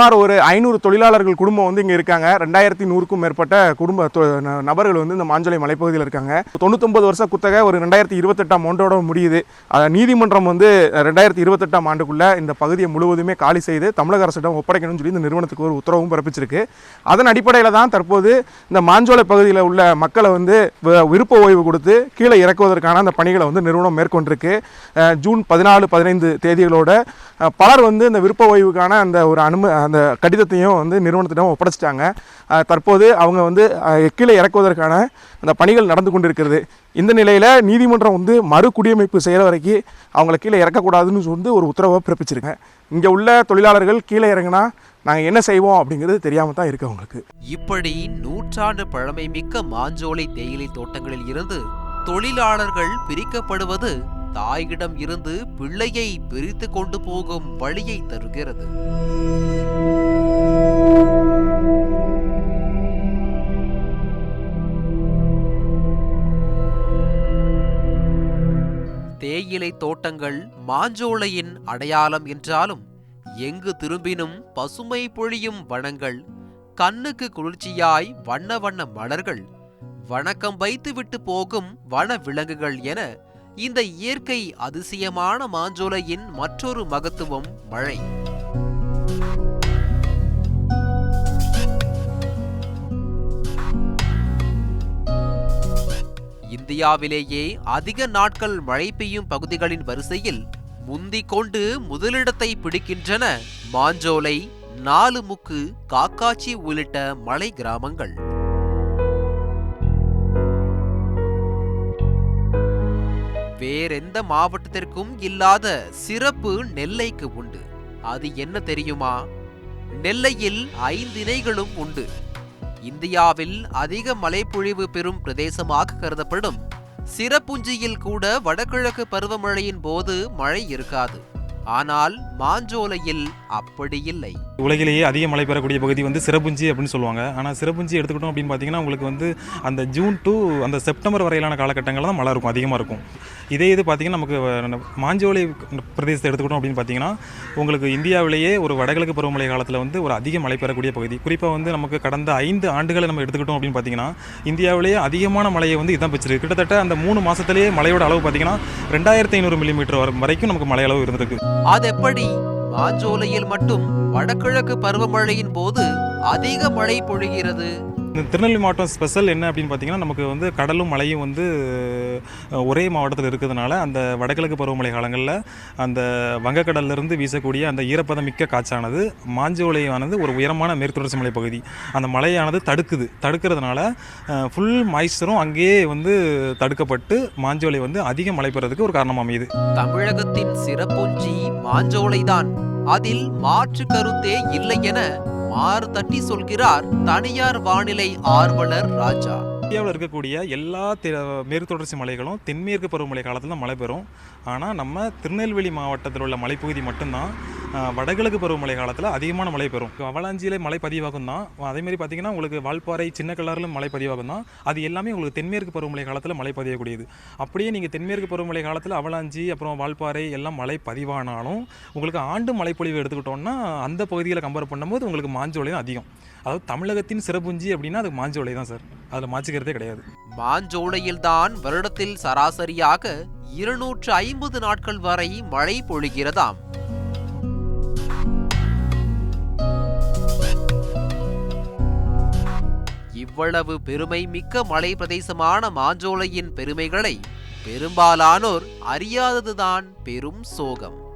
சுமார் ஒரு ஐநூறு தொழிலாளர்கள் குடும்பம் வந்து இங்கே இருக்காங்க. ரெண்டாயிரத்தி நூறுக்கும் மேற்பட்ட குடும்ப தொ- ந- நபர்கள் வந்து இந்த மாஞ்சோலை மலைப்பகுதியில் இருக்காங்க. தொண்ணூத்தொம்பது வருஷ குத்தகை ஒரு ரெண்டாயிரத்தி இருபத்தெட்டாம் ஆண்டோட முடியுது. அதை நீதிமன்றம் வந்து ரெண்டாயிரத்தி இருபத்தெட்டாம் ஆண்டுக்குள்ளே இந்த பகுதியை முழுவதுமே காலி செய்து தமிழக அரசிடம் ஒப்படைக்கணும்னு சொல்லி இந்த நிறுவனத்துக்கு ஒரு உத்தரவும் பிறப்பிச்சிருக்கு. அதன் அடிப்படையில் தான் தற்போது இந்த மாஞ்சோலை பகுதியில் உள்ள மக்களை வந்து வ- விருப்ப ஓய்வு கொடுத்து கீழே இறக்குவதற்கான அந்த பணிகளை வந்து நிறுவனம் மேற்கொண்டிருக்கு. ஜூன் பதினாலு பதினைந்து தேதிகளோட பலர் வந்து இந்த விருப்ப ஓய்வுக்கான அந்த ஒரு அனும அந்த கடிதத்தையும் வந்து நிறுவனத்திடம் ஒப்படைச்சிட்டாங்க. தற்போது அவங்க வந்து கீழே இறக்குவதற்கான அந்த பணிகள் நடந்து கொண்டிருக்கிறது. இந்த நிலையில் நீதிமன்றம் வந்து மறு குடியமைப்பு செய்கிற வரைக்கும் அவங்கள கீழே இறக்கக்கூடாதுன்னு சொல்லி ஒரு உத்தரவை பிறப்பிச்சிருங்க. இங்கே உள்ள தொழிலாளர்கள் கீழே இறங்கினா நாங்கள் என்ன செய்வோம் அப்படிங்கிறது தெரியாமல் தான் இருக்கு அவங்களுக்கு. இப்படி நூற்றாண்டு பழமை மிக்க மாஞ்சோலை தேயிலை தோட்டங்களில் இருந்து தொழிலாளர்கள் பிரிக்கப்படுவது தாயிடம் இருந்து பிள்ளையை பிரித்து கொண்டு போகும் வழியை தருகிறது. தேயிலை தோட்டங்கள் மாஞ்சோலையின் அடையாளம் என்றாலும் எங்கு திரும்பினும் பசுமை பொழியும் வனங்கள் கண்ணுக்கு குளிர்ச்சியாய் வண்ண வண்ண மலர்கள் வணக்கம் வைத்துவிட்டு போகும் வன விலங்குகள் என இந்த இயற்கை அதிசயமான மாஞ்சோலையின் மற்றொரு மகத்துவம் மழை. இந்தியாவிலேயே அதிக நாட்கள் மழை பெய்யும் பகுதிகளின் வரிசையில் முந்திக் கொண்டு முதலிடத்தை பிடிக்கின்றன. மாஞ்சோலை நாலு முக்கு காக்காச்சி உள்ளிட்ட மலை கிராமங்கள். வேறெந்த மாவட்டத்திற்கும் இல்லாத சிறப்பு நெல்லைக்கு உண்டு. அது என்ன தெரியுமா? நெல்லையில் ஐந்திணைகளும் உண்டு. இந்தியாவில் அதிக மழைப்பொழிவு பெறும் பிரதேசமாக கருதப்படும். சிறப்புஞ்சியில் கூட வடகிழக்கு பருவமழையின் போது மழை இருக்காது. ஆனால் மாஞ்சோலையில் அப்படி இல்லை உலகிலேயே அதிக மழை பெறக்கூடிய பகுதி வந்து சிறப்புஞ்சி அப்படின்னு சொல்லுவாங்க. ஆனால் சிறப்புஞ்சி எடுத்துக்கிட்டோம் அப்படின்னு பார்த்தீங்கன்னா உங்களுக்கு வந்து அந்த ஜூன் டு அந்த செப்டம்பர் வரையிலான காலகட்டங்களில் தான் மழை இருக்கும் அதிகமாக இருக்கும். இதே இது பார்த்தீங்கன்னா நமக்கு மாஞ்சோலை பிரதேசத்தை எடுத்துக்கிட்டோம் அப்படின்னு பார்த்தீங்கன்னா உங்களுக்கு இந்தியாவிலேயே ஒரு வடகிழக்கு பருவமழை காலத்தில் வந்து ஒரு அதிக மழை பெறக்கூடிய பகுதி. குறிப்பாக வந்து நமக்கு கடந்த ஐந்து ஆண்டுகளை நம்ம எடுத்துக்கிட்டோம் அப்படின்னு பார்த்தீங்கன்னா இந்தியாவிலேயே அதிகமான மழையை வந்து இதான் பெற்றிருக்கு. கிட்டத்தட்ட அந்த மூணு மாதத்துலேயே மழையோட அளவு பார்த்தீங்கன்னா ரெண்டாயிரத்தி ஐநூறு மில்லிமீட்டர் வரைக்கும் நமக்கு மழை அளவு இருந்திருக்கு. அதெப்படி? மாஞ்சோலையில் மட்டும் வடகிழக்கு பருவமழையின் போது அதிக மழை பொழிகிறது. இந்த திருநெல்வேலி மாவட்டம் ஸ்பெஷல் என்ன அப்படின்னு பார்த்தீங்கன்னா நமக்கு வந்து கடலும் மலையும் வந்து ஒரே மாவட்டத்தில் இருக்கிறதுனால அந்த வடகிழக்கு பருவமழை காலங்களில் அந்த வங்கக்கடல்ல இருந்து வீசக்கூடிய அந்த ஈரப்பதம் மிக்க காட்சானது மாஞ்சோலையானது ஒரு உயரமான மேற்குத்தொடர்ச்சி மலை பகுதி. அந்த மலையானது தடுக்குது. தடுக்கிறதுனால ஃபுல் மாய்ஸ்சரும் அங்கேயே வந்து தடுக்கப்பட்டு மாஞ்சோலை வந்து அதிக மழை பெறதுக்கு ஒரு காரணம் அமையுது. தமிழகத்தின் சிறப்புஞ்சி மாஞ்சோலைதான். அதில் மாற்று கருத்தே இல்லை என மாறு தட்டி சொல்கிறார் தனியார் வானிலை ஆர்வலர் ராஜா. இந்தியாவில் இருக்கக்கூடிய எல்லா தெ- மேற்கு தொடர்ச்சி மலைகளும் தென்மேற்கு பருவமழை காலத்தில் தான் மழை பெறும். ஆனால் நம்ம திருநெல்வேலி மாவட்டத்தில் உள்ள மலைப்பகுதி மட்டும்தான் வடகிழக்கு பருவமழை காலத்தில் அதிகமான மழை பெறும். அவலாஞ்சியிலே மழை பதிவாகும் தான் அதேமாதிரி பார்த்தீங்கன்னா உங்களுக்கு வால்பாறை சின்ன கலரிலும் மழை பதிவாகும் தான் அது எல்லாமே உங்களுக்கு தென்மேற்கு பருவமழை காலத்தில் மழை பதியக்கூடியது. அப்படியே நீங்கள் தென்மேற்கு பருவமழை காலத்தில் அவலாஞ்சி அப்புறம் வால்பாறை எல்லாம் மழை பதிவானாலும் உங்களுக்கு ஆண்டு மழைப்பொழிவு எடுத்துக்கிட்டோம்னா அந்த பகுதியில் கம்பேர் பண்ணும்போது உங்களுக்கு மாஞ்சோலை தான் அதிகம். அதாவது தமிழகத்தின் சிறப்புஞ்சி அப்படின்னா அது மாஞ்சோலை தான் சார். அதில் மாச்சிக்கிறதே கிடையாது. மாஞ்சோலையில்தான் வருடத்தில் சராசரியாக இருநூற்று ஐம்பது நாட்கள் வரை மழை பொழிகிறதாம். இவ்வளவு பெருமை மிக்க மலை பிரதேசமான மாஞ்சோலையின் பெருமைகளை பெரும்பாலானோர் அறியாததுதான் பெரும் சோகம்.